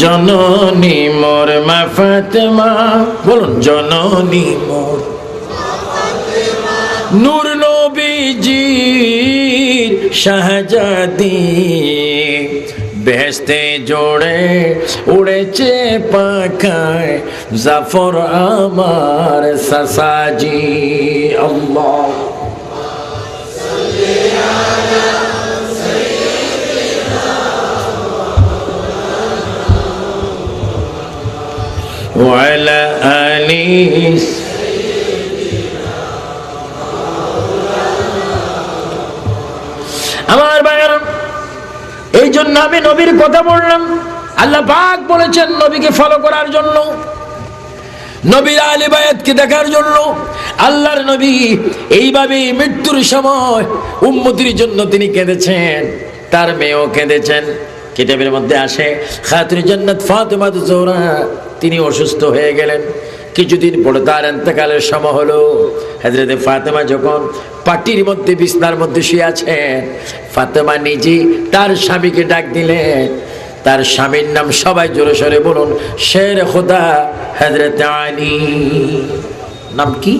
জননী মোর মা ফাতেমা, বলুন, জননী মোর নূর নবীজির শাহজাদি বেহেস্তে জোড়ে উড়েছে পাখায়, জাফর আমার সাসাজি, আল্লাহ। وعلى آله আমার ভাইয়ের এই জন্য আমি নবীর কথা বললাম আল্লাহ পাক বলেছেন নবীকে ফলো করার জন্য নবীর আলী বায়াতকে দেখার জন্য আল্লাহর নবী এইভাবে মৃত্যুর সময় উম্মতির জন্য তিনি কেঁদেছেন তার মেয়েও কেঁদেছেন কিতাবের মধ্যে আসে খাতুর জান্নাত ফাতেমা জোহরা তিনি অসুস্থ হয়ে গেলেন। কিছুদিন পরে তার এতেকালের সময় হলো। হাজরতে ফাতেমা যখন পাটির মধ্যে, বিছনার মধ্যে শুয়ে আছেন, ফাতেমা নিজে তার স্বামীকে ডাক দিলেন। তার স্বামীর নাম সবাই জোরে সরে বলুন, শের খোদা হজরত নাম কি?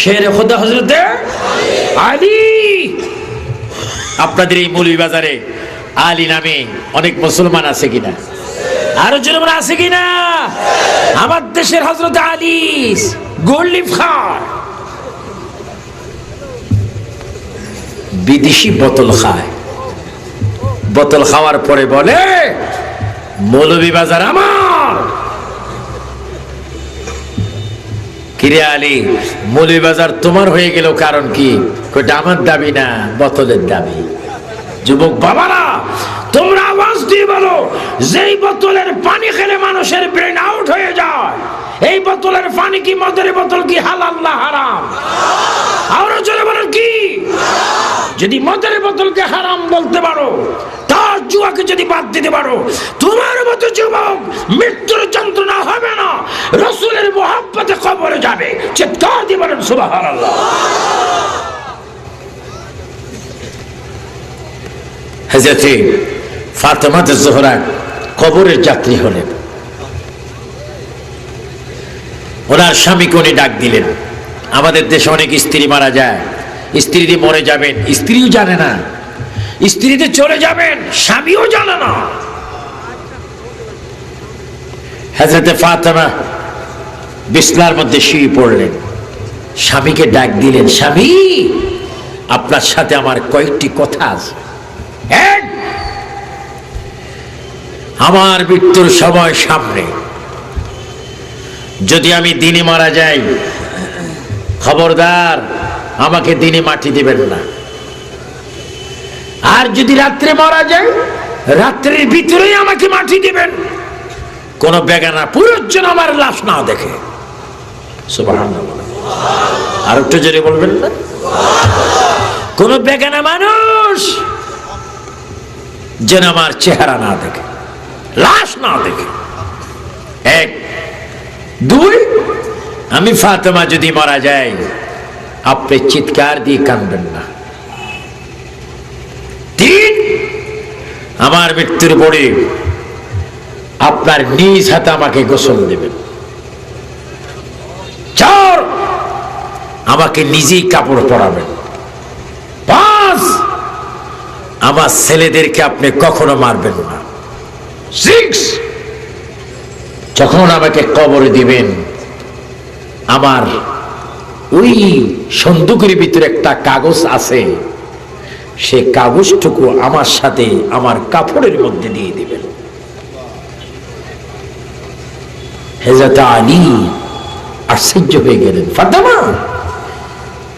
শের খোদা হজরত আলী। আপনাদের এই মৌলী বাজারে আলী নামে অনেক মুসলমান আছে কিনা? আরও জনমান আছে কিনা? আমার দেশের হজরত আলী গোল্লিফ খান। বিদেশি বোতল খায়। বোতল খাওয়ার পরে বলে মৌলভী বাজার আমার। কিরে আলী মৌলভী বাজার তোমার হয়ে গেল কারণ কি? আমার দাবি না, বোতলের দাবি। যুবক বাবারা, তোমরা আওয়াজ দিয়ে বলো, যেই বোতলের পানি খেলে মানুষের ব্রেন আউট হয়ে যায়, এই বোতলের পানি কি মদের বোতল কি হালাল হারাম? আরও চলে বলেন কি? যদি মদের বোতলকে হারাম বলতে পারো, তার জুয়াকে যদি বাদ দিতে পারো, তোমার মতো যুবক মৃত্যুর যন্ত্রণা হবে না, রসুলের মোহাব্বতে কবরে যাবে। চিৎকার দিয়ে বলেন সুবাহ আল্লাহ হজরতে ফাতেমাত জোহরা কবরের যাত্রী হলেন। ওনার স্বামীকে উনি ডাক দিলেন, আমাদের দেশে অনেক স্ত্রী মারা যায়। স্ত্রীতে মরে যাবেন, স্ত্রীও জানে না। স্ত্রীতে চলে যাবেন, স্বামীও জানে না। হাজরতে ফাতেমা বিছনার মধ্যে শুয়ে পড়লেন। স্বামীকে ডাক দিলেন, স্বামী, আপনার সাথে আমার কয়েকটি কথা আছে। আমার মৃত্যুর সময় সামনে। যদি আমি দিনে মারা যাই, খবরদার, আমাকে দিনে মাটি দিবেন না। আর যদি রাত্রে মারা যায় রাত্রের ভিতরেই আমাকে মাটি দিবেন। কোন বেগানা পুরোজন আমার লাশ না দেখে। আর একটু জোরে বলবেন না? কোন বেগানা মানুষ যেন আমার চেহারা না দেখে, লাশ না দেখে। এক, দুই, আমি ফাতেমা যদি মারা যাই, আপনি চিৎকার দিয়ে কানবেন না। তিন, আমার মৃত্যুর পরে আপনার নিজ হাতে আমাকে গোসল দেবেন। চার, আমাকে নিজেই কাপড় পরাবেন। আমার ছেলেদেরকে আপনি কখনো মারবেন না। সিক্স যখন আমাকে কবর দিবেন আমার ওই সন্দুকের ভিতরে একটা কাগজ আছে সে কাগজটুকু আমার সাথে আমার কাপড়ের মধ্যে দিয়ে দিবেন। হেজাত আলী আশ্চর্য হয়ে গেলেন ফাতেমা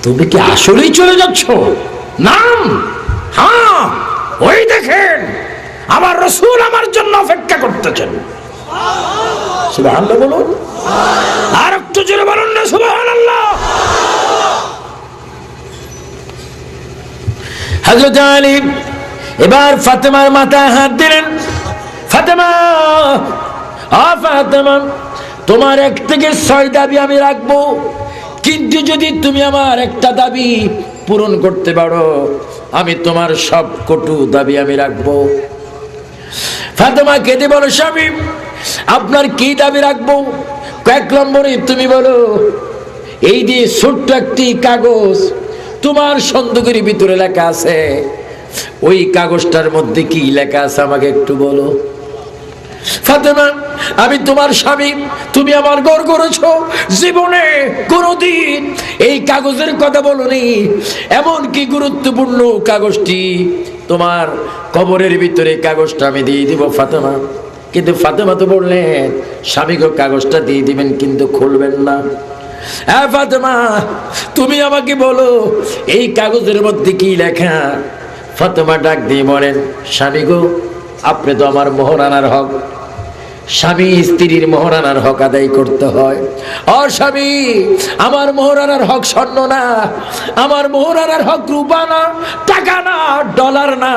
তুমি কি আসলেই চলে যাচ্ছ? নাম! ওই দেখেন, আমার রসুল আমার জন্য অপেক্ষা করতেছেন। সুবহানাল্লাহ বলুন। আর একটু জোরে বলুন না, সুবহানাল্লাহ। হযরত আলী এবার ফাতেমার মাথায় হাত দিলেন। ফাতেমা ফাতেমা, তোমার এক থেকে ছয় দাবি আমি রাখব। কিন্তু যদি তুমি আমার একটা দাবি পূরণ করতে পারো। আমি তোমার সব কটু দাবি আমি রাখব। ফাতেমা কেঁদে বলো, স্বামী, আপনার কি দাবি রাখব? কয়েক নম্বরে তুমি বলো, এই যে ছোট্ট একটি কাগজ তোমার সন্দুকের ভিতরে লেখা আছে, ওই কাগজটার মধ্যে কি লেখা আছে আমাকে একটু বলো। ফাতেমা, আমি তোমার স্বামী, তুমি আমার গর করেছ। জীবনে কোনোদিন এই কাগজের কথা বলনি এমন কি গুরুত্বপূর্ণ কাগজটি তোমার কবরের ভিতরে কাগজটা আমি দিয়ে দিব ফাতেমা। কিন্তু ফাতেমা তো বললেন স্বামীকে কাগজটা দিয়ে দিবেন, কিন্তু খুলবেন না। হ্যাঁ ফাতেমা, তুমি আমাকে বলো, এই কাগজের মধ্যে কি লেখা? ফাতেমা ডাক দিয়ে বলেন, স্বামী গো আপনি তো আমার মোহরানার হক। স্বামী স্ত্রীর মোহরানার হক আদায় করতে হয়। আর স্বামী, আমার মোহরানার হক স্বর্ণ না, আমার মোহরানার হক রূপা না, টাকা না, ডলার না।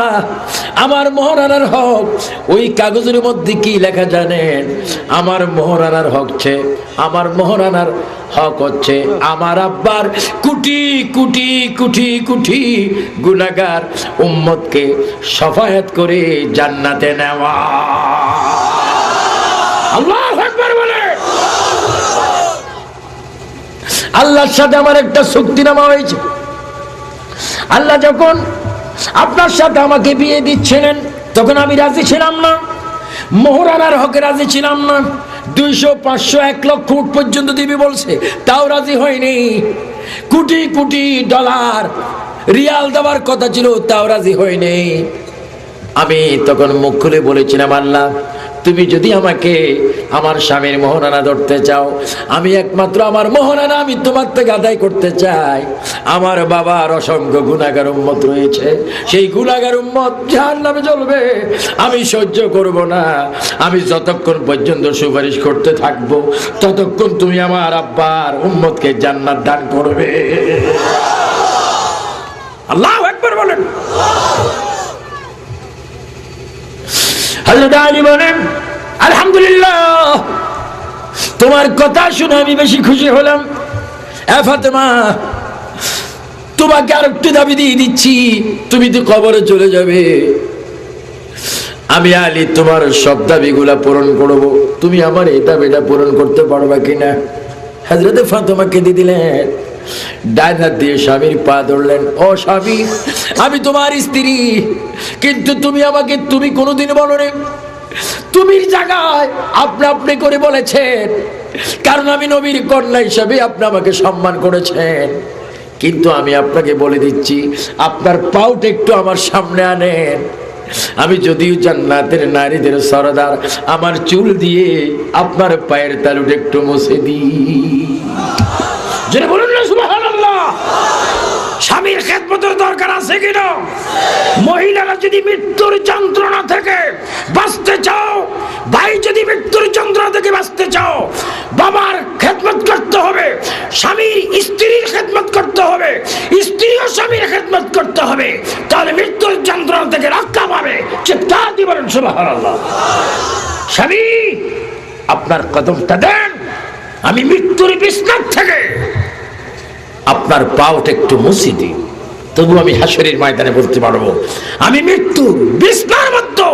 আমার মোহরানার হক, ওই কাগজের মধ্যে কি লেখা জানেন? আমার মোহরানার হক হচ্ছে, আমার মোহরানার হক হচ্ছে আমার আব্বার কুটি কুটি কুটি কুটি গুনাগার উম্মতকে সফায়াত করে জান্নাতে নেওয়া। আল্লাহ আল্লাহর সাথে আমার একটা চুক্তিনামা হয়েছে। আল্লাহ যখন আপনার সাথে আমাকে বিয়ে দিচ্ছিলেন, তখন আমি রাজি ছিলাম না। মোহরানার হকে রাজি ছিলাম না। দুইশো, পাঁচশো, এক লক্ষ ফুট পর্যন্ত দিবি বলছে, তাও রাজি হয়নি। কোটি কোটি ডলার রিয়াল দেওয়ার কথা ছিল, তাও রাজি হয়নি। আমি তখন মুখ খুলে বলেছিলাম, আল্লাহ, তুমি যদি আমাকে আমার স্বামীর মোহরানা ধরতে চাও, আমি একমাত্র আমার মোহরানা আমি তোমার থেকে আদায় করতে চাই। আমার বাবার অসংখ্য গুণাগার উম্মত রয়েছে। সেই গুণাগার উম্মত যার নামে চলবে আমি সহ্য করব না। আমি যতক্ষণ পর্যন্ত সুপারিশ করতে থাকব, ততক্ষণ তুমি আমার আব্বার উম্মতকে জান্নাত দান করবে। আল্লাহ একবার বলেন। হযরত আলী বলেন, আলহামদুলিল্লাহ, তোমার কথা শুনে আমি বেশি খুশি হলাম। ফাতেমা, তোমাকে আর একটু দাবি দিয়ে দিচ্ছি, তুমি তো কবরে চলে যাবে। আমি আলী তোমার সব দাবিগুলা পূরণ করব। তুমি আমার এই দাবিটা পূরণ করতে পারবা কিনা? হাজরতে ফাতেমা কেঁদে দিলেন ডান হাত দিয়ে স্বামীর পা ধরলেন, ও স্বামী, আমি তোমার স্ত্রী, কিন্তু তুমি আমাকে, তুমি কোনোদিন বলনি। তুমির জায়গায় আপনি আপনি করে বলেছেন, কারণ আমি নবীর কন্যা হিসাবে আপনি আমাকে সম্মান করেছেন। কিন্তু আমি আপনাকে বলে দিচ্ছি, আপনার পাউট একটু আমার সামনে আনেন। আমি যদিও জান্নাতের নারীদের সরদার, আমার চুল দিয়ে আপনার পায়ের তালুট একটু মুছে দিই। যেটা বলুন না সুবহানাল্লাহ স্বামীর খেদমতের দরকার আছে কিনা? মহিলারা যদি মৃত্যুর যন্ত্রণা থেকে বাঁচতে চাও, ভাই যদি মৃত্যুর যন্ত্রণা থেকে বাঁচতে চাও, বাবার খেদমত করতে হবে, স্বামীর স্ত্রীর খেদমত করতে হবে স্ত্রী ও স্বামীর খেদমত করতে হবে, তাহলে মৃত্যুর যন্ত্রণা থেকে রক্ষা পাবে। চিৎকার দিবেন সুবহানাল্লাহ। স্বামী, আপনার কদমটা দেন, আমি মৃত্যুর বিস্তার থেকে আপনার পাওটা একটু মুছি দিই। তবু আমি হাসরের ময়দানে বলতে পারব। আমি মৃত্যু, বিস্তার মধ্যে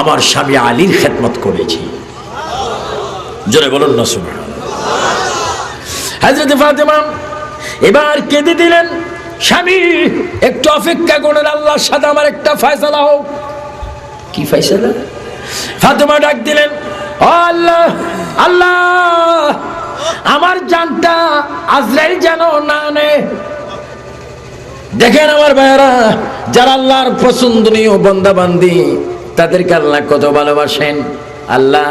আমার স্বামী আলীর খেদমত করেছি। জোরে বলুন না শুনে হাজরত ফাতেমা এবার কেঁদে দিলেন, স্বামী, একটু অপেক্ষা করেন, আল্লাহর সাথে আমার একটা ফয়সালা হোক। কি ফয়সালা? ফাতেমা ডাক দিলেন আল্লাহ আল্লাহ, আমার জানটা আজরাইল যেন না নে দেখেন আমার ভাইয়ারা, যারা আল্লাহর পছন্দনীয় বন্দা বান্দি তাদেরকে আল্লাহ কত ভালোবাসেন। আল্লাহ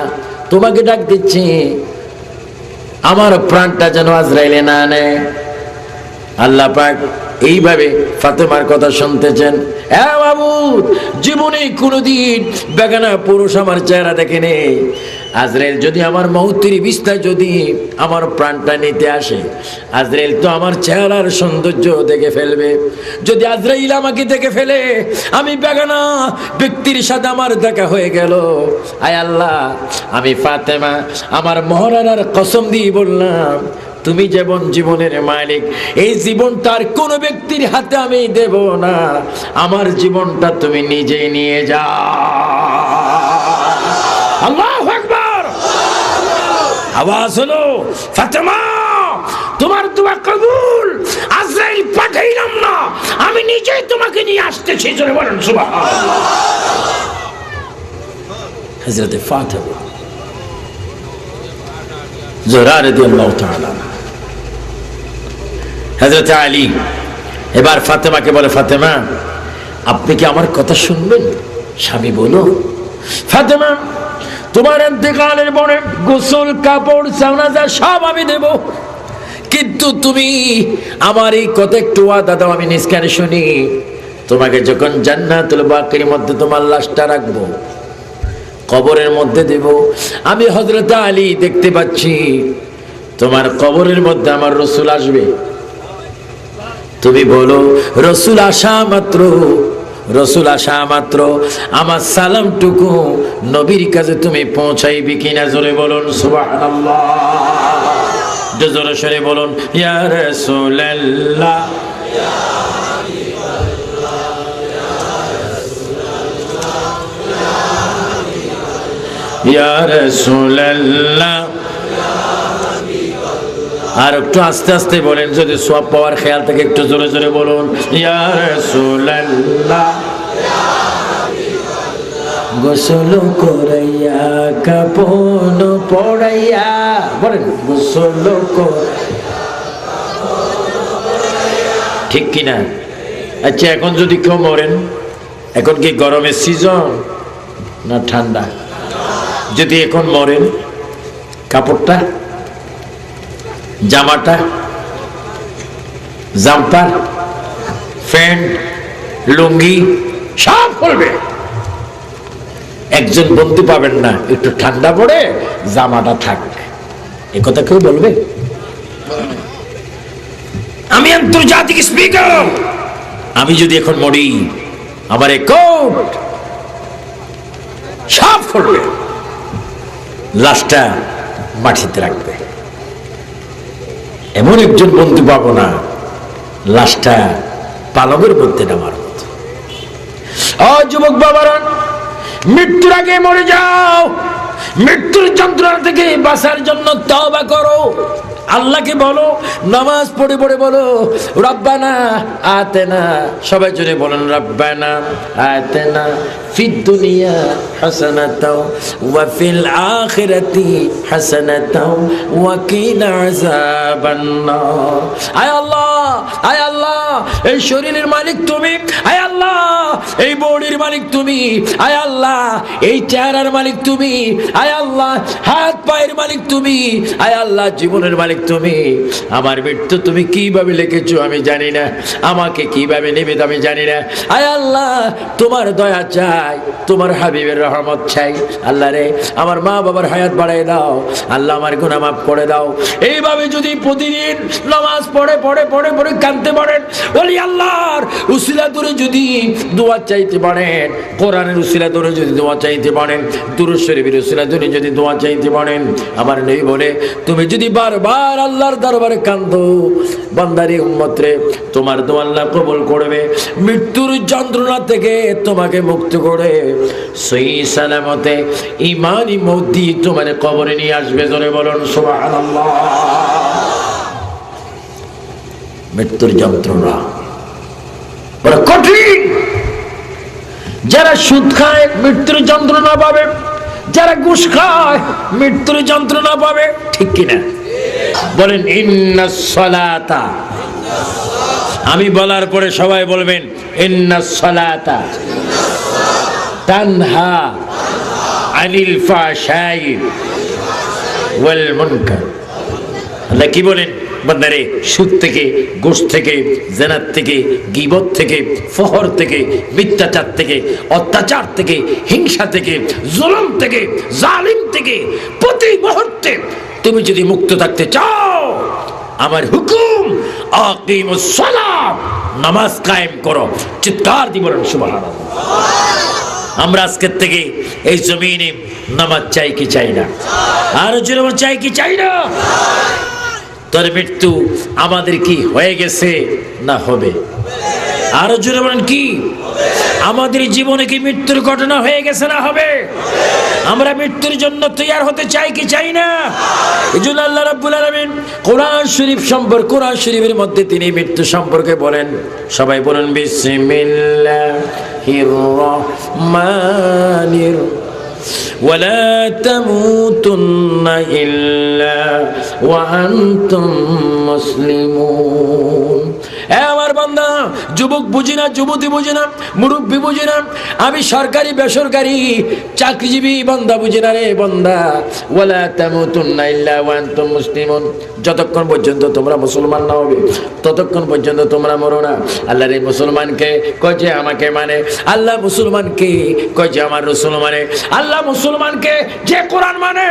তোমাকে ডাক দিচ্ছি, আমার প্রাণটা যেন আজরাইলে না নেয় আল্লাহ পাক এইভাবে ফাতেমার কথা শুনতেছেন। হ্যাঁ বাবু জীবনে কোনোদিন বেগানা পুরুষ আমার চেহারা দেখে নেই আজরাইল, যদি আমার মৌতির বিস্তার যদি আমার প্রাণটা নিতে আসে, আজরাইল তো আমার চেহারার সৌন্দর্য দেখে ফেলবে। যদি আজরাইল আমাকে দেখে ফেলে, আমি বেগানা ব্যক্তির সাথে আমার দেখা হয়ে গেল। আয় আল্লাহ, আমি ফাতেমা, আমার মহারানার কসম দিয়ে বললাম, তুমি যেমন জীবনের মালিক, এই জীবনটা আর কোনো ব্যক্তির হাতে আমি দেব না। আমার জীবনটা তুমি নিজেই নিয়ে যা আল্লাহ আওয়াজ হলো ফাতেমা, তোমার দোয়া কবুল। আজরাইল পাঠাইলাম না। আমি নিজেই তোমাকে নিয়ে আসতেছি, জোরে বলেন, সুবহানাল্লাহ। হযরত ফাতেমা জোহরা রাদিয়াল্লাহু তাআলা হযরত আলী, এবার ফাতেমাকে বলে, ফাতেমা, আপনি কি আমার কথা শুনবেন? স্বামী বলো ফাতেমা তোমার ইন্তেকালের পরে গোসল, কাপড় সামনাজা সব আমি দেব। কিন্তু তুমি আমার এই কথা একটু আদা দাও, আমি নিষ্কারে শুনি। তোমাকে যখন জান্নাতুল বাকির মধ্যে তোমার লাশটা রাখব, কবরের মধ্যে দেব। আমি হজরত আলী দেখতে পাচ্ছি, তোমার কবরের মধ্যে আমার রসুল আসবে। তুমি বলো, রসুল আসা মাত্র। রসুল আসা মাত্র। আমার সালামটুকু নবীর কাছে তুমি পৌঁছাইবি কিনা জোরে বলুন জোরে সরে বলুন ইয়া রাসূলুল্লাহ। আর একটু আস্তে আস্তে বলেন, যদি সব পাওয়ার খেয়াল থেকে, একটু জোরে জোরে বলুন। গোসল করাইয়া, কাপন পড়াইয়া বলেন, গোসল ঠিক কিনা? আচ্ছা এখন যদি কেউ মরেন, এখন কি গরমের সিজন না ঠান্ডা? যদি এখন মরেন, কাপড়টা জামাটা জাম্পার প্যান্ট, লুঙ্গি, সব করবে একজন বন্ধু পাবেন না, একটু ঠান্ডা পড়ে জামাটা থাক। এ কথা কেউ বলবে? আমি আন্তর্জাতিক স্পিকার আমি যদি এখন মরি, আমার এ সব করবে লাশটা মাটিতে রাখবে। এমন একজন বন্ধু পাবো না, লাশটা পালকের মধ্যে নামার মতো। ও যুবক বাবারা, মৃত্যুর আগে মরে যাও, মৃত্যুর যন্ত্রণা থেকে বাঁচার জন্য তওবা করো। আল্লাহকে বলো, নামাজ পড়ে পড়ে বলো, রব্বানা আতেনা। সবাই জুড়ে বলেন, রব্বানা আতেনা ফিদ দুনিয়া হাসানাতাও, ওয়া ফিল আখিরাতি হাসানাতাও, ওয়া কিনা আযাবান নার আয় আল্লাহ আয় আল্লাহ, এই শরীরের মালিক তুমি, আয় আল্লাহ, এই বডির মালিক তুমি, আয় আল্লাহ, এই চেহারার মালিক তুমি, আয় আল্লাহ, হাত পায়ের মালিক তুমি, আয় আল্লাহ, জীবনের মালিক তুমি। আমার মৃত্যু তুমি কীভাবে লিখেছো আমি জানি না, আমাকে কীভাবে নেবে আমি জানি না। আয় আল্লাহ, তোমার দয়া চাই, তোমার হাবিবের রহমত চাই। আল্লাহ রে, আমার মা বাবার হায়াত বাড়াই দাও, আল্লাহ আমার গুনাহ করে দাও। এইভাবে যদি প্রতিদিন নামাজ পড়ে পড়ে পড়ে পড়ে কাঁদতে পারেন। বলি, আল্লাহর উসিলা ধরে যদি দোয়া চাইতে পারেন, কোরআনের উসিলা ধরে যদি দোয়া চাইতে পারেন, দুরুদ শরীফের উসিলা ধরে যদি দোয়া চাইতে পারেন, আমার নেই বলে, তুমি যদি বারবার আল্লাহর দরবারে কান্দো বান্দারি উম্মতরে, তোমার দোয়া আল্লাহ কবুল করবে, মৃত্যুর যন্ত্রণা থেকে তোমাকে মুক্ত করে, সেই সালামতে ইমানি মধ্যে তোমার কবরে নিয়ে আসবে। জোরে বলুন, সুবহানাল্লাহ। মৃত্যুর যন্ত্রণা। কঠিন। যারা সুদ খায়, মৃত্যুর যন্ত্রণা পাবে। যারা ঘুষ খায়, মৃত্যুর যন্ত্রণা পাবে। ঠিক কিনা? বলেন, ইন্না সলাতা। আমি বলার পরে সবাই বলবেন, ইন্না সলাতা। তানহা আনিল ফাশাই ওয়াল মুনকার। আল্লাহ কি বলেন? বান্দারে, সুদ থেকে গোশ থেকে জেনার থেকে, গিবত থেকে, ফহর থেকে, মিথ্যাচার থেকে, অত্যাচার থেকে, হিংসা থেকে, জুলম থেকে, জালিম থেকে, প্রতি মুহূর্তে তুমি যদি মুক্ত থাকতে চাও, আমার হুকুম সালাম নামাজ কায়েম করো। চিৎকার দিব সুবহানাল্লাহ। আমরা আজকের থেকে এই জমিনে নামাজ চাই কি চাই না? আর চাই কি চাই না? তোর মৃত্যু আমাদের কি হয়ে গেছে? না, হবে। আরও জোরে বলেন, কি? আমাদের জীবনে কি মৃত্যুর ঘটনা হয়ে গেছে না হবে? আমরা মৃত্যুর জন্য তৈয়ার হতে চাই কি চাই না? এই জন্য আল্লাহ রাব্বুল আলামিন কোরআন শরীফ সম্পর্কে কোরআন শরীফের মধ্যে তিনি মৃত্যু সম্পর্কে বলেন। সবাই বলেন, বিসমিল্লাহির রহমানির ولا تموتن إلا وأنتم مسلمون. আমার বান্দা, যুবক বুঝি না, যুবতী বুঝি না, মুরব্বী বুঝি না, আমি সরকারি, বেসরকারি, চাকরিজীবী বান্দা বুঝি না রে বান্দা। ওয়ালা তামুতুন্না ইল্লা যতক্ষণ পর্যন্ত তোমরা মুসলমান না হবে, ততক্ষণ পর্যন্ত তোমরা মরো না। আল্লাহর এই মুসলমানকে কয় যে আমাকে মানে আল্লাহ মুসলমানকে কয় যে আমার রসুল মানে। আল্লাহ মুসলমানকে যে কোরআন মানে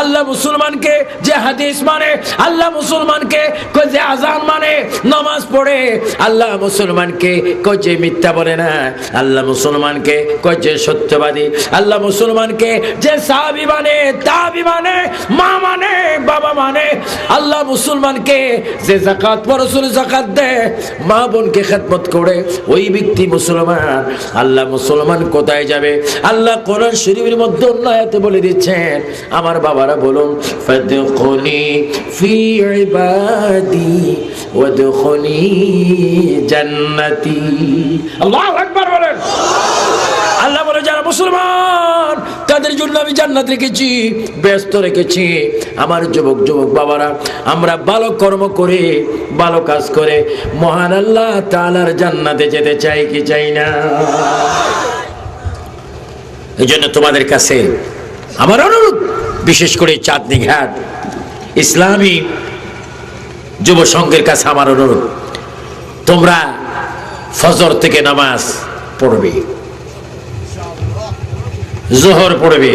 আল্লাহ মুসলমানকে যে হাদিস মানে আল্লাহ মুসলমানকে কয় যে আজান মানে। নামাজ পড়ে আল্লাহ মুসলমানকে কয় মিথ্যা বলে না, আল্লাহ মুসলমানকে কয় সত্যবাদী, আল্লাহ মুসলমানকে যে সাহাবি মানে তাবি মানে মা মানে বাবা মানে আল্লাহ মুসলমানকে যে জাকাত পরশুর জাকাত দেয়, মা বোনকে খেদমত করে, ওই ব্যক্তি মুসলমান, আল্লাহ মুসলমান কোথায় যাবে? আল্লাহ কোরআন শরীফের মধ্যে অন্য আয়াতে বলে দিচ্ছেন, আমার বাবারা বলুন ফাদখুলি ফি ইবাদি ওয়াদখুলি জান্নাতি। আল্লাহু আকবার বলেন। আল্লাহ বলে, যারা মুসলমান, তাদের জন্য আমি জান্নাত রেখেছি, ব্যস্ত রেখেছি। আমার যুবক যুবক বাবারা, আমরা ভালো কর্ম করে, ভালো কাজ করে, মহান আল্লাহ তাআলার জান্নাতে যেতে চাই কি চাই না? এই জন্য তোমাদের কাছে আমার অনুরোধ, বিশেষ করে চাঁদনি ঘাট, ইসলামী যুব সংঘের কাছে আমার অনুরোধ। তোমরা ফজর থেকে নামাজ পড়বে। জোহর পড়বে।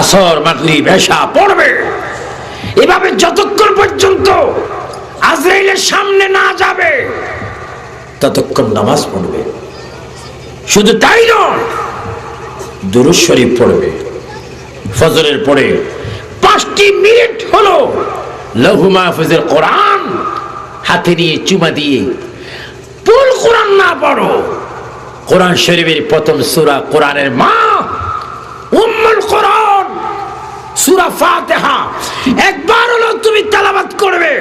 আসর মাগলি বেশা পড়বে। এভাবে যতক্ষণ পর্যন্ত আজরাইলের সামনে না যাবে, ততক্ষণ নামাজ পড়বে। শুধু তাই নয়, দুরুদ শরীফ পড়বে। ফজরের পরে পাঁচটি মিনিট হলো লঘু মাহফুজের কোরআন হাতে নিয়ে চুমা দিয়ে পুল কোরআন না পড়ো। কোরআন শরীফের প্রথম সূরা কোরআনের মা, উম্মুল কোরআন, সূরা একবার হলো তুমি তেলাওয়াত করবে।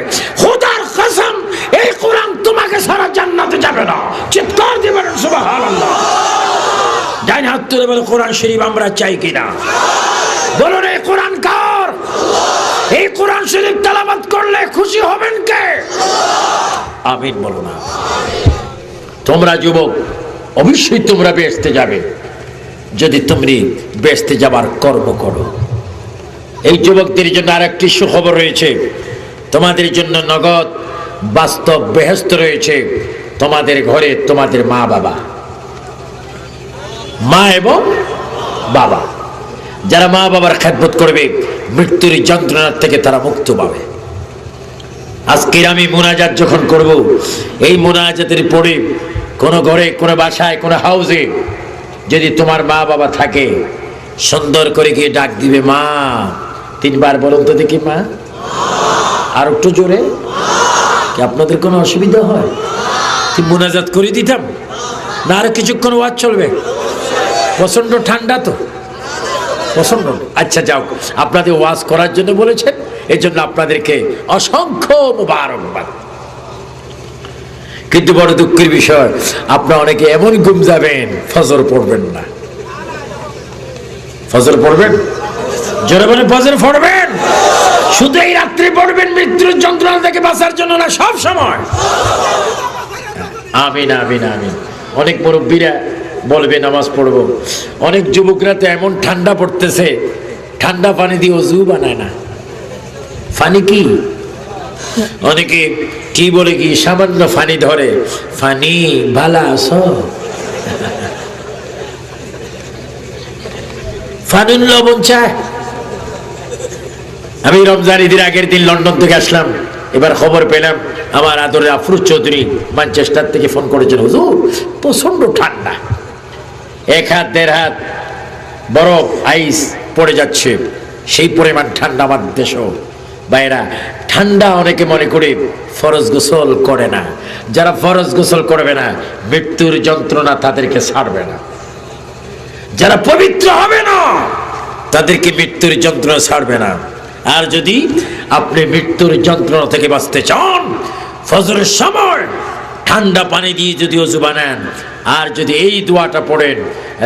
খোদার কসম, এই কোরআন তোমাকে সারা জান্নাতে যাবে না। চিৎকার সুবহানাল্লাহ। ডাইন হাত তুলে বলে, কোরআন শরীফ আমরা চাই কিনা? বলুন এই কোরআন কোরআন শরীফ তালাবাদ করলে খুশি হবেন কে? আমিন বলো না। তোমরা যুবক, অবশ্যই তোমরা বেসতে যাবে। যদি তুমি বেসতে যাবার কর্ম করো। এই যুবকদের জন্য আর একটি সুখবর রয়েছে। তোমাদের জন্য নগদ বাস্তব বেহস্ত রয়েছে। তোমাদের ঘরে তোমাদের মা বাবা মা এবং বাবা। যারা মা বাবার খেদমত করবে, মৃত্যুর যন্ত্রণার থেকে তারা মুক্ত পাবে। আজকের আমি মোনাজাত যখন করব, এই মোনাজাতের পরে কোনো ঘরে, কোনো বাসায়, কোনো হাউসে যদি তোমার মা বাবা থাকে, সুন্দর করে গিয়ে ডাক দিবে, মা, তিনবার বলুন তো দেখি, মা। আর একটু জোরে, কি আপনাদের কোনো অসুবিধা হয়? কি মোনাজাত করে দিতাম? না, আর কিছুক্ষণ ওয়াজ চলবে। প্রচণ্ড ঠান্ডা তো। প্রচণ্ড আচ্ছা যাও। আপনাদের ওয়াজ করার জন্য বলেছেন এই জন্য আপনাদেরকে অসংখ্য মুবারকবাদ। কিন্তু বড় দুঃখের বিষয়, আপনারা অনেকে এমন ঘুম যাবেন, ফজর পড়বেন না। ফজর পড়বেন? জোরে বলে ফজর পড়বেন? শুধু এই রাত্রে পড়বেন, মৃত্যুর যন্ত্রণা থেকে বাঁচার জন্য না, সব সময়। আমিন আমিন আমিন। অনেক মুরব্বীরা বলবে, নামাজ পড়ব। অনেক যুবকরা তো এমন ঠান্ডা পড়তেছে, ঠান্ডা পানি দিয়ে অজু বানায় না। ফানি কি? অনেকে কি বলে কি, সামান্য ফানি ধরে ফানি ভালা আস ফানুন লবণ চায়। আমি রমজান ঈদের আগের দিন লন্ডন থেকে আসলাম, এবার খবর পেলাম, আমার আদরের আফরুজ চৌধুরী ম্যানচেস্টার থেকে ফোন করেছেন, হুজুর প্রচণ্ড ঠান্ডা। এক হাত, দেড় হাত বরফ আইস পড়ে যাচ্ছে। সেই পরিমাণ ঠান্ডা আমার দেশও বাইরা ঠান্ডা অনেকে মনে করে ফরজ গোসল করে না। যারা ফরজ গোসল করবে না, মৃত্যুর যন্ত্রণা তাদেরকে ছাড়বে না। যারা পবিত্র হবে না, তাদেরকে মৃত্যুর যন্ত্রণা ছাড়বে না। আর যদি আপনি মৃত্যুর যন্ত্রণা থেকে বাঁচতে চান, ফজরের সময় ঠান্ডা পানি দিয়ে যদি অজু বানান আর যদি এই দোয়াটা পড়েন,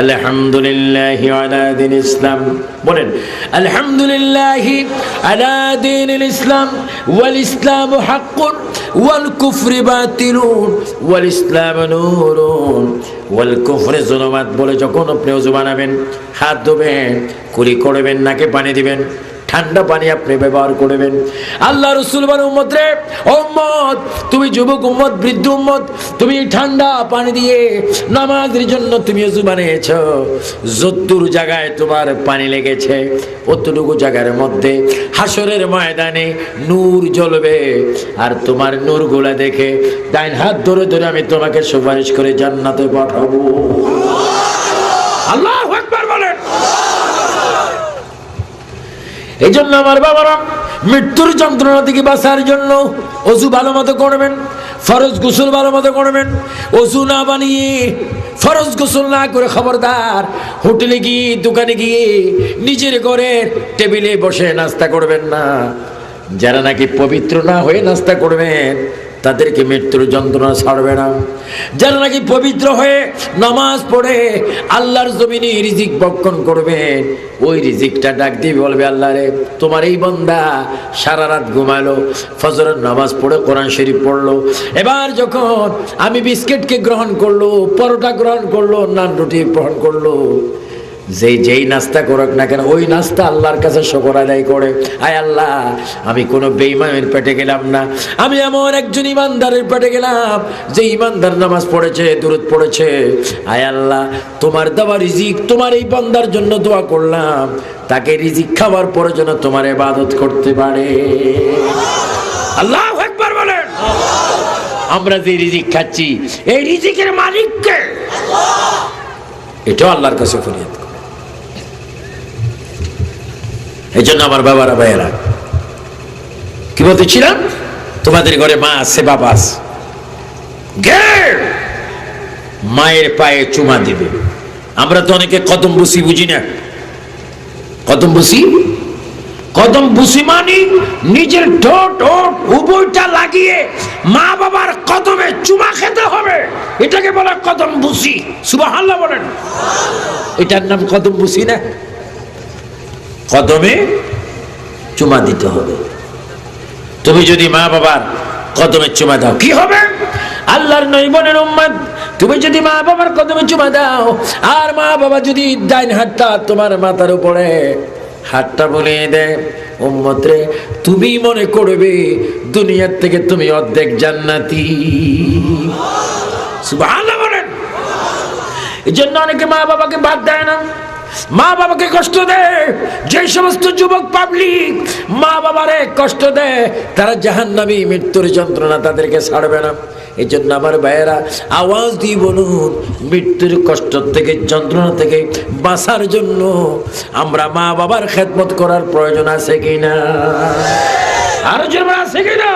আলহামদুলিল্লাহ আলা দিন ইসলাম বলেন, আলহামদুলিল্লাহ আলা দিন ইসলাম, ওয়াল ইসলাম হাক্কুন, ওয়াল কুফরি বাতিলুন, ওয়াল ইসলাম নূরুন ওয়াল কুফরি জুলুমাত বলে যখন আপনি অজু বানাবেন হাত ধোবেন, কুলি করবেন, নাকে পানি দিবেন ঠান্ডা পানি আপনি ব্যবহার করবেন। আল্লাহ রসুল বলে উম্মত, তুমি যুবক উম্মত, বৃদ্ধ উম্মত, তুমি ঠান্ডা পানি দিয়ে নামাজের জন্য তুমি অজু বানিয়েছ। যদ্দুর জায়গায় তোমার পানি লেগেছে, অতটুকু জায়গার মধ্যে হাসরের ময়দানে নূর জ্বলবে। আর তোমার নূরগুলা দেখে ডাইন হাত ধরে ধরে আমি তোমাকে সুপারিশ করে জান্নাতে পাঠাবো। আল্লাহ একবার বলেন এই জন্য আমার বাবারা, মৃত্যুর যন্ত্রণা থেকে বাঁচার জন্য অজু ভালো মতো করবেন, ফরজ গোসল ভালো মতো করবেন, অজু না বানিয়ে ফরজ গোসল না করে খবরদার হোটেলে গিয়ে, দোকানে গিয়ে নিজের ঘরে টেবিলে বসে নাস্তা করবেন না। যারা নাকি পবিত্র না হয়ে নাস্তা করবেন তাদেরকে মৃত্যুর যন্ত্রণা ছাড়বে না। যারা নাকি পবিত্র হয়ে নামাজ পড়ে, আল্লাহর জমিনে রিজিক বক্ষণ করবেন ওই রিজিকটা ডাক দিয়ে বলবে, আল্লাহ রে, তোমার এই বন্দা সারা রাত ঘুমালো, ফজরের নামাজ পড়ে কোরআন শরীফ পড়ল। এবার যখন আমি বিস্কিটকে গ্রহণ করল, পরোটা গ্রহণ করল, নান রুটি গ্রহণ করল যে যেই নাস্তা করুক না কেন, ওই নাস্তা আল্লাহর কাছে শকর আদায় করে। আয় আল্লাহ, আমি কোনো বেইমানের পেটে গেলাম না। আমি এমন একজন ইমানদারের পেটে গেলাম, যে ইমানদার নামাজ পড়েছে দূরত পড়েছে। আয় আল্লাহ, তোমার দেওয়া রিজিক, তোমার এই বান্দার জন্য দোয়া করলাম। তাকে রিজিক খাবার পরে যেন তোমার ইবাদত করতে পারে। আল্লাহ একবার বলেন। আমরা যে রিজিক খাচ্ছি, এই রিজিকের মালিককে। এটাও আল্লাহর কাছে ফরিয়াদ করে এই জন্য আমার বাবারা, ভাইয়েরা, কি বলতেছিলাম তোমাদের ঘরে মা আছে, বাবা আছে। মায়ের পায়ে চুমা দিবে। আমরা তো অনেকে কদম বুসি বুঝি না। কদম বুসি? কদম বুসি মানি নিজের ঠোঁট ওট উভয়টা লাগিয়ে মা বাবার কদমে চুমা খেতে হবে। এটাকে বলে কদম বুসি। সুবাহ বলেন। এটার নাম কদম বুসি না? কদমে চুমা দিতে হবে। তুমি যদি মা বাবার কদমে চুমা দাও, কি হবে? আল্লাহর নৈবনের উম্মত, তুমি যদি মা বাবার কদমে চুমা দাও, আর মা বাবা যদি ডাইন হাতটা তোমার মাথার উপরে, হাতটা বলে দেয় উম্মত রে, তুমি মনে করবে দুনিয়ার থেকে তুমি অর্ধেক জান্নাতি। বলেন। এই জন্য অনেকে মা বাবাকে বাদ দেয় না। মা বাবাকে কষ্ট দেয় যে সমস্ত যুবক পাবলিক মা বাবারে কষ্ট দেয় তারা জাহান্নামী মৃত্যুর যন্ত্রণা তাদেরকে ছাড়বে না। এই জন্য আমার ভাইয়েরা, আওয়াজ দিয়ে বলুন, মৃত্যুর কষ্ট থেকে, যন্ত্রণা থেকে বাঁচার জন্য আমরা মা বাবার খেদমত করার প্রয়োজন আছে কিনা? আরও যেমন আছে কিনা?